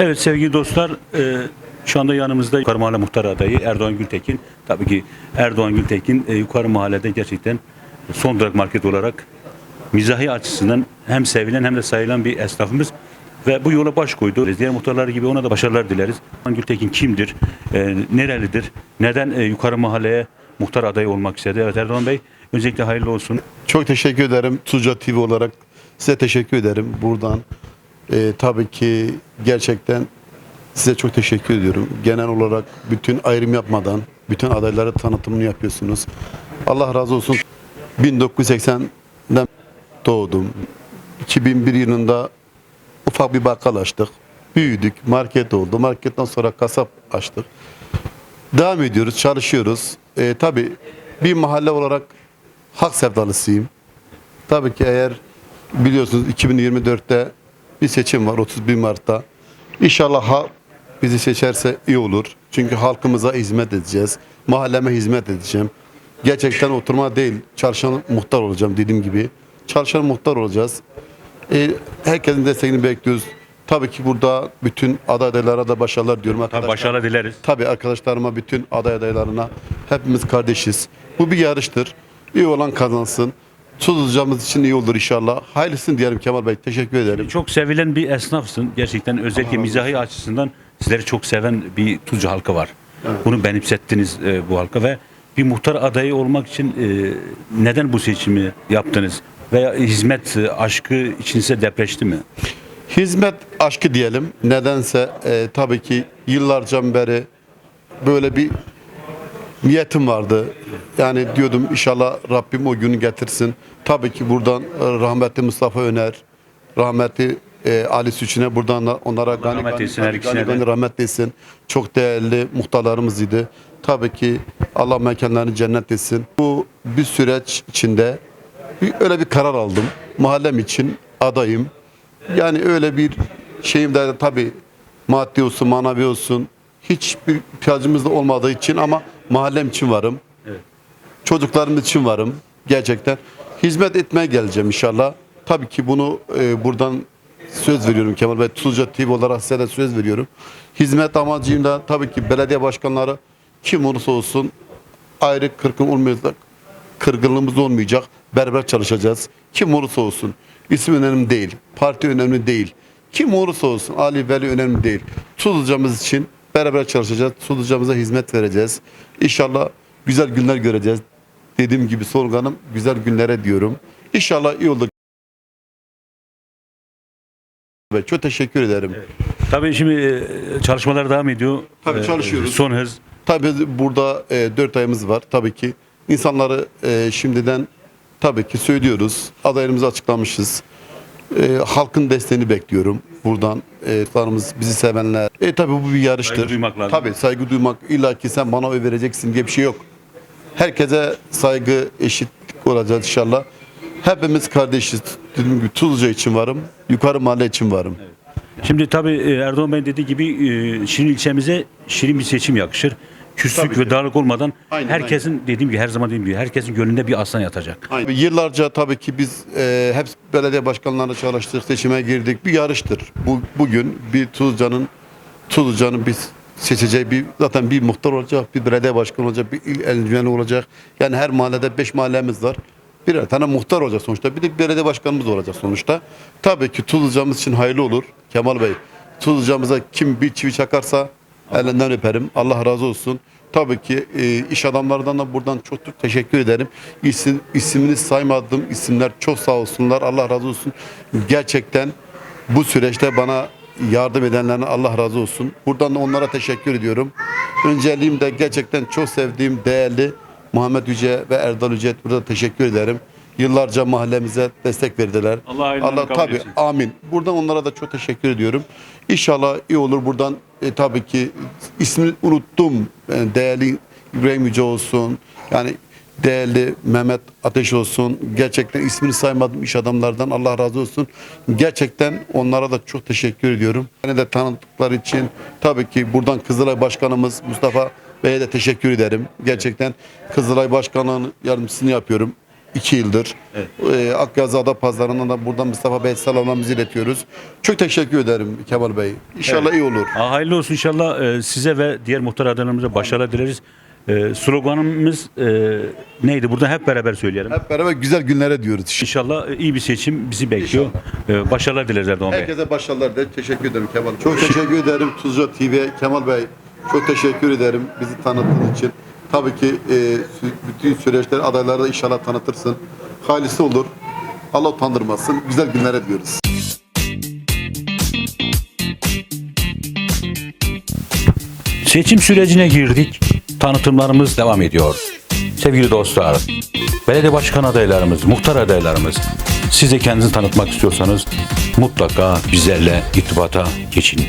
Evet sevgili dostlar, e, şu anda yanımızda Yukarı Mahalle Muhtar adayı Erdoğan Gültekin. Tabii ki Erdoğan Gültekin e, Yukarı Mahalle'de gerçekten son durak market olarak mizahi açısından hem sevilen hem de sayılan bir esnafımız ve bu yola baş koydu. Diğer muhtarlar gibi ona da başarılar dileriz. Erdoğan Gültekin kimdir? E, nerelidir? Neden e, Yukarı Mahalle'ye muhtar adayı olmak istedi? Evet Erdoğan Bey öncelikle hayırlı olsun. Çok teşekkür ederim Tuzca TV olarak. Size teşekkür ederim buradan. E, tabii ki gerçekten size çok teşekkür ediyorum. Genel olarak bütün ayrım yapmadan bütün adaylara tanıtımını yapıyorsunuz. Allah razı olsun. 1980'den doğdum. 2001 yılında ufak bir bakkal açtık. Büyüdük, market oldu. Marketten sonra kasap açtık. Devam ediyoruz, çalışıyoruz. E, tabii bir mahalle olarak hak sevdalısıyım. Tabii ki eğer biliyorsunuz 2024'te bir seçim var 31 Mart'ta. İnşallah halk bizi seçerse iyi olur. Çünkü halkımıza hizmet edeceğiz. Mahalleme hizmet edeceğim. Gerçekten oturma değil, çalışan muhtar olacağım dediğim gibi. Çalışan muhtar olacağız. E, herkesin desteğini bekliyoruz. Tabii ki burada bütün aday adaylara da başarılar diyorum. Arkadaşlar. başarılar dileriz. Tabii arkadaşlarıma, bütün aday adaylarına hepimiz kardeşiz. Bu bir yarıştır. İyi olan kazansın. Tuzlucamız için iyi olur inşallah. Hayırlısın diyelim Kemal Bey. Teşekkür ederim. Çok sevilen bir esnafsın. Gerçekten özellikle mizahi açısından sizleri çok seven bir Tuzcu halkı var. Bunu benimsettiniz e, bu halka ve bir muhtar adayı olmak için e, neden bu seçimi yaptınız? Veya hizmet e, aşkı içinize depreşti mi? Hizmet aşkı diyelim. Nedense e, tabii ki yıllarca beri böyle bir niyetim vardı. Yani diyordum inşallah Rabbim o günü getirsin. Tabii ki buradan e, rahmetli Mustafa Öner, rahmetli e, Ali Süçüne buradan da onlara gani rahmet gani, her gani, gani, gani rahmet etsin. Çok değerli muhtarlarımız idi. Tabii ki Allah mekanlarını cennet etsin. Bu bir süreç içinde bir, öyle bir karar aldım. Mahallem için adayım. Yani öyle bir şeyim de tabii maddi olsun, manevi olsun hiçbir ihtiyacımız da olmadığı için ama mahallem için varım. Evet. Çocuklarım için varım gerçekten. Hizmet etmeye geleceğim inşallah. Tabii ki bunu e, buradan söz veriyorum Kemal Bey. Tuzca TV olarak size de söz veriyorum. Hizmet amacıyım da tabii ki belediye başkanları kim olursa olsun ayrı kırgın olmayacak. Kırgınlığımız olmayacak. Beraber çalışacağız. Kim olursa olsun. İsim önemli değil. Parti önemli değil. Kim olursa olsun. Ali Veli önemli değil. Tuzlucamız için beraber çalışacağız. Tuzlucamıza hizmet vereceğiz. İnşallah güzel günler göreceğiz. Dediğim gibi sloganım güzel günlere diyorum. İnşallah iyi olur. Ve çok teşekkür ederim. Tabii şimdi e, çalışmalar devam ediyor. Tabii E, çalışıyoruz. Son hız. Tabii burada e, 4 ayımız var. Tabii ki insanları e, şimdiden tabii ki söylüyoruz. Adaylarımızı açıklamışız. E, halkın desteğini bekliyorum. Buradan e, bizi sevenler. E tabii bu bir yarıştır. Saygı duymak lazım. Tabii saygı duymak. İlla ki sen bana oy vereceksin diye bir şey yok. Herkese saygı, eşitlik olacağız inşallah. Hepimiz kardeşiz. Dediğim gibi Tuzluca için varım. Yukarı mahalle için varım. Şimdi tabii e, Erdoğan Bey dediği gibi e, Şirin ilçemize şirin bir seçim yakışır. Küslük Tabii ve ki. dağınık olmadan Aynen, herkesin dediğim gibi her zaman dediğim gibi herkesin gönlünde bir aslan yatacak. Aynen. Yıllarca tabii ki biz e, hep belediye başkanlarına çalıştık, seçime girdik. Bir yarıştır. Bu bugün bir Tuzca'nın Tuzca'nın biz seçeceği bir zaten bir muhtar olacak, bir belediye başkanı olacak, bir il eldivenli olacak. Yani her mahallede beş mahallemiz var. Birer tane muhtar olacak sonuçta. Bir de belediye başkanımız olacak sonuçta. Tabii ki Tuzca'mız için hayırlı olur Kemal Bey. Tuzca'mıza kim bir çivi çakarsa elinden öperim. Allah razı olsun. Tabii ki e, iş adamlarından da buradan çok çok teşekkür ederim. İsim, ismini saymadığım isimler çok sağ olsunlar. Allah razı olsun. Gerçekten bu süreçte bana yardım edenlerine Allah razı olsun. Buradan da onlara teşekkür ediyorum. Önceliğim de gerçekten çok sevdiğim değerli Muhammed Yüce ve Erdal Yüce burada teşekkür ederim. Yıllarca mahallemize destek verdiler. Allah tabii etsin. amin. Buradan onlara da çok teşekkür ediyorum. İnşallah iyi olur buradan e, tabii ki ismini unuttum. E, değerli İbrahim Yüce olsun. Yani değerli Mehmet Ateş olsun. Gerçekten ismini saymadım iş adamlardan. Allah razı olsun. Gerçekten onlara da çok teşekkür ediyorum. Beni de tanıdıkları için tabii ki buradan Kızılay Başkanımız Mustafa Bey'e de teşekkür ederim. Gerçekten Kızılay Başkanı'nın yardımcısını yapıyorum. İki yıldır. E, Akyazı Pazarı'ndan da buradan Mustafa Bey selamlarımızı iletiyoruz. Çok teşekkür ederim Kemal Bey. İnşallah iyi olur. Aa, Hayırlı olsun inşallah e, size ve diğer muhtar adaylarımıza başarılar dileriz. E, sloganımız e, neydi? Burada hep beraber söyleyelim. Hep beraber güzel günlere diyoruz. İnşallah iyi bir seçim bizi bekliyor. E, başarılar dileriz Erdoğan Bey. Herkese başarılar de teşekkür ederim Kemal. Çok teşekkür ederim Tuzla TV Kemal Bey. Çok teşekkür ederim bizi tanıttığın için. Tabii ki e, bütün süreçleri adayları da inşallah tanıtırsın. Halisi olur. Allah utandırmasın. Güzel günlere diyoruz. Seçim sürecine girdik. Tanıtımlarımız devam ediyor. Sevgili dostlar, belediye başkan adaylarımız, muhtar adaylarımız, siz de kendinizi tanıtmak istiyorsanız mutlaka bizlerle irtibata geçin.